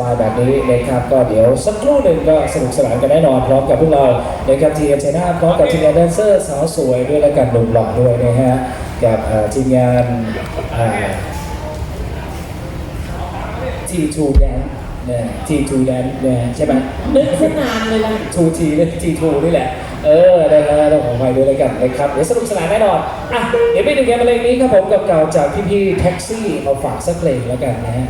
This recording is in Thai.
บายแบบนี้นะครับก็เดี๋ยวสักครู่หนึ่งก็สนุกสนานกันแน่นอนพร้อมกับพวกเรานะครับทีเอ็มชนาพร้อมกับทีมงานแดนเซอร์สาวสวยด้วยและกันหนุ่มหล่อด้วยนะฮะกับทีมงานทีทูแดนนะทีทูแดนนะใช่ไหมนึกขึ้นนานเลยล่ะ 2T เทีทูนี่แหละเออนะฮะเราของไปด้วยแล้วกันนะครับเดี๋ยวสนุกสนานแน่นอนอะเดี๋ยวไปดูเกมเพลงนี้ครับผมกับเก่าจากพี่ๆแท็กซี่เอาฝากสักเพลงแล้วกันนะฮะ